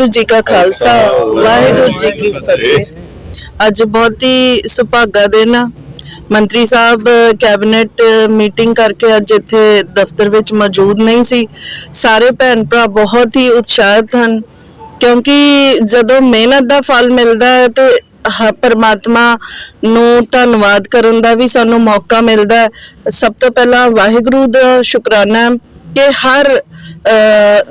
ਵਾਹਿਗੁਰੂ ਜੀ ਕਾ ਖਾਲਸਾ, ਵਾਹਿਗੁਰੂ ਜੀ ਕੀ ਫਤਿਹ। ਅੱਜ ਬਹੁਤ ਹੀ ਸੁਭਾਗਾ ਦਿਨ ਆ। ਮੰਤਰੀ ਸਾਹਿਬ, ਕੈਬਨਿਟ ਮੀਟਿੰਗ ਕਰਕੇ ਅੱਜ ਇੱਥੇ ਦਫ਼ਤਰ ਵਿੱਚ ਮੌਜੂਦ ਨਹੀਂ ਸੀ। ਸਾਰੇ ਭੈਣ ਭਰਾ ਬਹੁਤ ਹੀ ਉਤਸ਼ਾਹਿਤ ਹਨ, ਕਿਉਂਕਿ ਜਦੋਂ ਮਿਹਨਤ ਦਾ ਫਲ ਮਿਲਦਾ ਹੈ ਤੇ ਪਰਮਾਤਮਾ ਨੂੰ ਧੰਨਵਾਦ ਕਰਨ ਦਾ ਵੀ ਸਾਨੂੰ ਮੌਕਾ ਮਿਲਦਾ ਹੈ। ਸਭ ਤੋਂ ਪਹਿਲਾਂ ਵਾਹਿਗੁਰੂ ਦਾ ਸ਼ੁਕਰਾਨਾ ਕਿ ਹਰ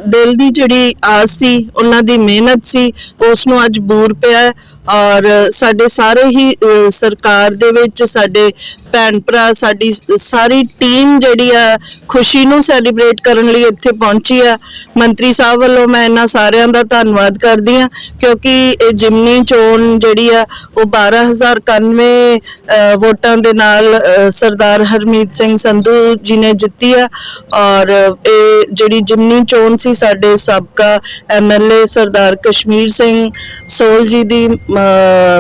ਦਿਲ ਦੀ ਜਿਹੜੀ ਆਸ ਸੀ ਉਹਨਾਂ ਦੀ ਮਿਹਨਤ ਸੀ ਉਸ ਨੂੰ ਅੱਜ ਬੂਰ ਪਿਆ ਔਰ ਸਾਡੇ ਸਾਰੇ ਹੀ ਸਰਕਾਰ ਦੇ ਵਿੱਚ ਸਾਡੇ ਭੈਣ ਭਰਾ ਸਾਡੀ ਸਾਰੀ ਟੀਮ ਜਿਹੜੀ ਆ ਖੁਸ਼ੀ ਨੂੰ ਸੈਲੀਬ੍ਰੇਟ ਕਰਨ ਲਈ ਇੱਥੇ ਪਹੁੰਚੀ ਆ। ਮੰਤਰੀ ਸਾਹਿਬ ਵੱਲੋਂ ਮੈਂ ਇਹਨਾਂ ਸਾਰਿਆਂ ਦਾ ਧੰਨਵਾਦ ਕਰਦੀ ਆ ਕਿਉਂਕਿ ਇਹ ਜਿਮਨੀ ਚੋਣ ਜਿਹੜੀ ਆ ਉਹ 12091 ਅ, ਵੋਟਾਂ ਦੇ ਨਾਲ ਸਰਦਾਰ ਹਰਮੀਤ ਸਿੰਘ ਸੰਧੂ ਜੀ ਨੇ ਜਿੱਤੀ ਆ। ਔਰ ਇਹ ਜਿਹੜੀ ਜਿਮਨੀ ਚੋਣ ਸੀ ਸਾਡੇ ਸਾਬਕਾ ਐਮਐਲਏ ਸਰਦਾਰ ਕਸ਼ਮੀਰ ਸਿੰਘ ਸੋਲ ਜੀ ਦੀ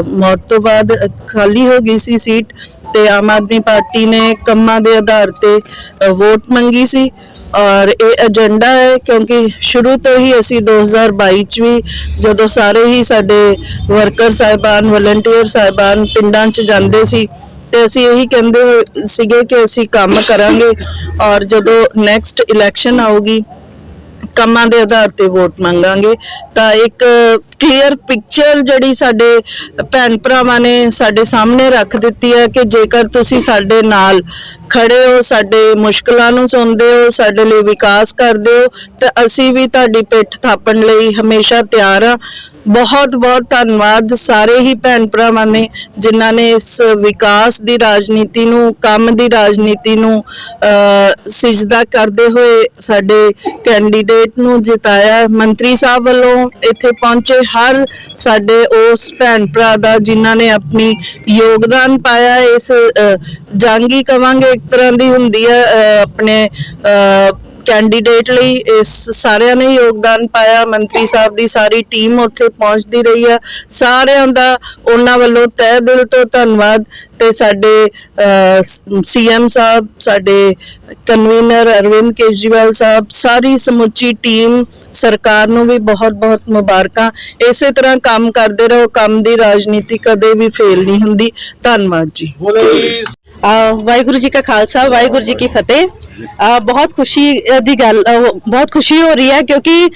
ਮੌਤ ਤੋਂ ਬਾਅਦ ਖਾਲੀ ਹੋ ਗਈ ਸੀ ਸੀਟ ਤੇ ਆਮ ਆਦਮੀ ਪਾਰਟੀ ਨੇ ਕੰਮਾਂ ਦੇ ਆਧਾਰ ਤੇ ਵੋਟ ਮੰਗੀ ਸੀ। ਔਰ ਇਹ ਏਜੰਡਾ ਹੈ ਕਿਉਂਕਿ ਸ਼ੁਰੂ ਤੋਂ ਹੀ ਅਸੀਂ 2022 ਚ ਵੀ ਜਦੋਂ ਸਾਰੇ ਹੀ ਸਾਡੇ ਵਰਕਰ ਸਾਹਿਬਾਨ ਵਲੰਟੀਅਰ ਸਾਹਿਬਾਨ ਪਿੰਡਾਂ ਚ ਜਾਂਦੇ ਸੀ ਤੇ ਅਸੀਂ ਇਹੀ ਕਹਿੰਦੇ ਹੋਏ ਸੀਗੇ ਕਿ ਅਸੀਂ ਕੰਮ ਕਰਾਂਗੇ। ਔਰ ਜਦੋਂ ਨੈਕਸਟ ਇਲੈਕਸ਼ਨ ਆਊਗੀ ਕੰਮਾਂ ਦੇ ਆਧਾਰ ਤੇ ਵੋਟ ਮੰਗਾਂਗੇ, ਤਾਂ ਇੱਕ ਕਲੀਅਰ ਪਿਕਚਰ ਜਿਹੜੀ ਸਾਡੇ ਭੈਣ ਭਰਾਵਾਂ ਨੇ ਸਾਡੇ ਸਾਹਮਣੇ ਰੱਖ ਦਿੱਤੀ ਹੈ ਕਿ ਜੇਕਰ ਤੁਸੀਂ ਸਾਡੇ ਨਾਲ ਖੜੇ ਹੋ, ਸਾਡੇ ਮੁਸ਼ਕਲਾਂ ਨੂੰ ਸੁਣਦੇ ਹੋ, ਸਾਡੇ ਲਈ ਵਿਕਾਸ ਕਰਦੇ ਹੋ, ਤਾਂ ਅਸੀਂ ਵੀ ਤੁਹਾਡੀ ਪਿੱਠ ਥਾਪਣ ਲਈ ਹਮੇਸ਼ਾ ਤਿਆਰ ਆ ਬਹੁਤ ਬਹੁਤ ਧੰਨਵਾਦ ਸਾਰੇ ਹੀ ਭੈਣ ਭਰਾਵਾਂ ਨੇ ਜਿਨ੍ਹਾਂ ਨੇ ਇਸ ਵਿਕਾਸ ਦੀ ਰਾਜਨੀਤੀ ਨੂੰ ਕੰਮ ਦੀ ਰਾਜਨੀਤੀ ਨੂੰ ਅ, ਸਿਜਦਾ ਕਰਦੇ ਹੋਏ ਸਾਡੇ ਕੈਂਡੀਡੇਟ ਨੂੰ ਜਿਤਾਇਆ। ਮੰਤਰੀ ਸਾਹਿਬ ਵੱਲੋਂ ਇੱਥੇ ਪਹੁੰਚੇ ਹਰ ਸਾਡੇ ਉਸ ਭੈਣ ਭਰਾ ਦਾ ਜਿਨ੍ਹਾਂ ਨੇ ਆਪਣੀ ਯੋਗਦਾਨ ਪਾਇਆ। ਇਸ ਅ, ਜੰਗ ਕਵਾਂਗੇ ਇੱਕ ਤਰ੍ਹਾਂ ਦੀ ਹੁੰਦੀ ਹੈ ਆਪਣੇ ਕੈਂਡੀਡੇਟ ਲਈ ਇਸ ਸਾਰਿਆਂ ਨੇ ਯੋਗਦਾਨ ਪਾਇਆ, ਮੰਤਰੀ ਸਾਹਿਬ ਦੀ ਸਾਰੀ ਟੀਮ ਉੱਥੇ ਪਹੁੰਚਦੀ ਰਹੀ ਆ। ਸਾਰਿਆਂ ਦਾ ਉਹਨਾਂ ਵੱਲੋਂ ਤਹਿ ਦਿਲ ਤੋਂ ਧੰਨਵਾਦ ਤੇ ਸਾਡੇ ਸੀਐਮ ਸਾਹਿਬ, ਸਾਡੇ ਕਨਵੀਨਰ ਅਰਵਿੰਦ ਕੇਜਰੀਵਾਲ ਸਾਹਿਬ, ਸਾਰੀ ਸਮੁੱਚੀ ਟੀਮ ਸਰਕਾਰ ਨੂੰ ਵੀ ਬਹੁਤ-ਬਹੁਤ ਮੁਬਾਰਕਾਂ। ਇਸੇ ਤਰ੍ਹਾਂ ਕੰਮ ਕਰਦੇ ਰਹੋ, ਕੰਮ ਦੀ ਰਾਜਨੀਤੀ ਕਦੇ ਵੀ ਫੇਲ ਨਹੀਂ ਹੁੰਦੀ। ਧੰਨਵਾਦ ਜੀ। ਵਾਹਿਗੁਰੂ ਜੀ ਕਾ ਖਾਲਸਾ, ਵਾਹਿਗੁਰੂ ਜੀ ਕੀ ਫਤਿਹ। ਬਹੁਤ ਖੁਸ਼ੀ ਦੀ ਗੱਲ ਬਹੁਤ ਖੁਸ਼ੀ ਹੋ ਰਹੀ ਹੈ ਕਿਉਂਕਿ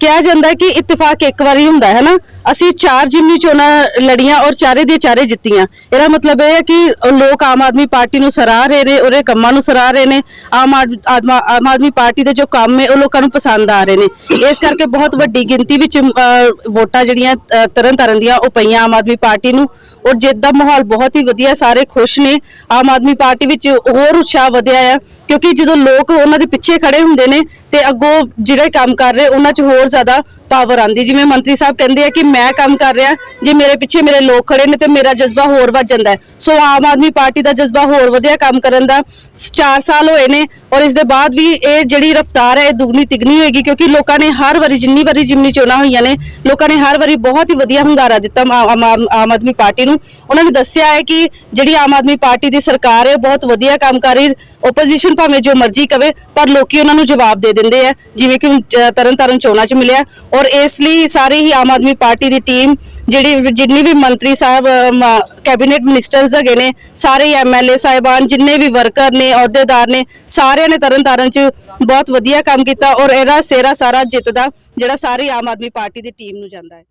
ਕਿਹਾ ਜਾਂਦਾ ਕਿ ਇਤਫਾਕ ਇੱਕ ਵਾਰੀ ਹੁੰਦਾ ਹੈ ਨਾ? ਅਸੀਂ ਚਾਰ ਜਿਮਨੀ ਚੋਣਾਂ ਲੜੀਆਂ ਔਰ ਚਾਰੇ ਦੀਆਂ ਚਾਰੇ ਜਿੱਤੀਆਂ। ਇਹਦਾ ਮਤਲਬ ਇਹ ਹੈ ਕਿ ਲੋਕ ਆਮ ਆਦਮੀ ਪਾਰਟੀ ਨੂੰ ਸਰਾਹ ਰਹੇ ਨੇ ਉਹਦੇ ਕੰਮਾਂ ਨੂੰ ਸਰਾਹ ਰਹੇ ਨੇ। ਆਮ ਆਮ ਆਦਮੀ ਪਾਰਟੀ ਦੇ ਜੋ ਕੰਮ ਹੈ ਉਹ ਲੋਕਾਂ ਨੂੰ ਪਸੰਦ ਆ ਰਹੇ ਨੇ। ਇਸ ਕਰਕੇ ਬਹੁਤ ਵੱਡੀ ਗਿਣਤੀ ਵਿੱਚ ਵੋਟਾਂ ਜਿਹੜੀਆਂ ਅਹ, ਤਰਨ ਤਾਰਨ ਦੀਆਂ ਉਹ ਪਈਆਂ ਆਮ ਆਦਮੀ ਪਾਰਟੀ ਨੂੰ। ਔਰ ਜਿੱਤ ਦਾ ਮਾਹੌਲ ਬਹੁਤ ਹੀ ਵਧੀਆ ਸਾਰੇ ਖੁਸ਼ ਨੇ। ਆਮ ਆਦਮੀ ਪਾਰਟੀ ਵਿੱਚ ਹੋਰ ਉਤਸ਼ਾਹ ਵਧਿਆ ਆ। ਕਿਉਂਕਿ ਜਦੋਂ ਲੋਕ ਉਹਨਾਂ ਦੇ ਪਿੱਛੇ ਖੜੇ ਹੁੰਦੇ ਨੇ ਤੇ ਅੱਗੋਂ ਜਿਹੜੇ ਕੰਮ ਕਰ ਰਹੇ, ਉਹਨਾਂ 'ਚ ਹੋਰ ਜ਼ਿਆਦਾ ਪਾਵਰ ਆਂਦੀ ਜਿਵੇਂ ਮੰਤਰੀ ਸਾਹਿਬ ਕਹਿੰਦੇ ਆ ਕਿ ਮੈਂ ਕੰਮ ਕਰ ਰਿਹਾ ਜੇ ਮੇਰੇ ਪਿੱਛੇ ਮੇਰੇ ਲੋਕ ਖੜੇ ਨੇ ਤੇ ਮੇਰਾ ਜਜ਼ਬਾ ਹੋਰ ਵੱਧ ਜਾਂਦਾ ਸੋ ਆਮ ਆਦਮੀ ਪਾਰਟੀ ਦਾ ਜਜ਼ਬਾ ਹੋਰ ਵਧੀਆ ਕੰਮ ਕਰਨ ਦਾ 4 ਸਾਲ ਹੋਏ ਨੇ ਔਰ ਇਸ ਦੇ ਬਾਅਦ ਵੀ ਇਹ ਜਿਹੜੀ ਰਫਤਾਰ ਹੈ ਇਹ ਦੁਗਣੀ ਤਿਗਣੀ ਹੋਏਗੀ ਕਿਉਂਕਿ ਲੋਕਾਂ ਨੇ ਹਰ ਵਾਰੀ ਜਿੰਨੀ ਵਾਰੀ ਜਿਮਨੀ ਚੋਣਾਂ ਹੋਈਆਂ ਨੇ ਲੋਕਾਂ ਨੇ ਹਰ ਵਾਰੀ ਬਹੁਤ ਹੀ ਵਧੀਆ ਹੁੰਗਾਰਾ ਦਿੱਤਾ ਆਮ- ਆਦਮੀ ਪਾਰਟੀ ਨੂੰ। ਉਹਨਾਂ ਨੇ ਦੱਸਿਆ ਹੈ ਕਿ ਜਿਹੜੀ ਆਮ ਆਦਮੀ ਪਾਰਟੀ ਦੀ ਸਰਕਾਰ ਹੈ ਬਹੁਤ ਵਧੀਆ ਕੰਮ ਕਰ ਰਹੀ ਓਪੋਜੀਸ਼ਨ ਭਾਵੇਂ ਜੋ ਮਰਜ਼ੀ ਕਵੇ ਪਰ ਲੋਕੀ ਉਹਨਾਂ ਨੂੰ ਜਵਾਬ ਦੇ ਦਿੰਦੇ ਆ। ਜਿਵੇਂ ਕਿ ਹੁਣ, ਤਰਨ ਤਾਰਨ ਚੋਣਾਂ 'ਚ ਮਿਲਿਆ ਔਰ ਇਸ ਲਈ ਸਾਰੇ ਹੀ ਆਮ ਆਦਮੀ ਪਾਰਟੀ ਦੀ ਟੀਮ ਜਿਹੜੀ ਜਿੰਨੀ ਵੀ ਮੰਤਰੀ ਸਾਹਿਬ ਅ, ਮ- ਕੈਬਨਿਟ ਮਿਨਿਸਟਰਸ ਹੈਗੇ ਨੇ ਸਾਰੇ ਐਮਐਲਏ ਸਾਹਿਬਾਨ ਜਿੰਨੇ ਵੀ ਵਰਕਰ ਨੇ ਅਹੁਦੇਦਾਰ ਨੇ ਸਾਰਿਆਂ ਨੇ ਤਰਨ ਤਾਰਨ 'ਚ ਬਹੁਤ ਵਧੀਆ ਕੰਮ ਕੀਤਾ ਔਰ ਇਹਦਾ ਸੇਰਾ ਸਾਰਾ ਜਿੱਤ ਦਾ ਜਿਹੜਾ ਸਾਰੀ ਆਮ ਆਦਮੀ ਪਾਰਟੀ ਦੀ ਟੀਮ ਨੂੰ ਜਾਂਦਾ ਹੈ।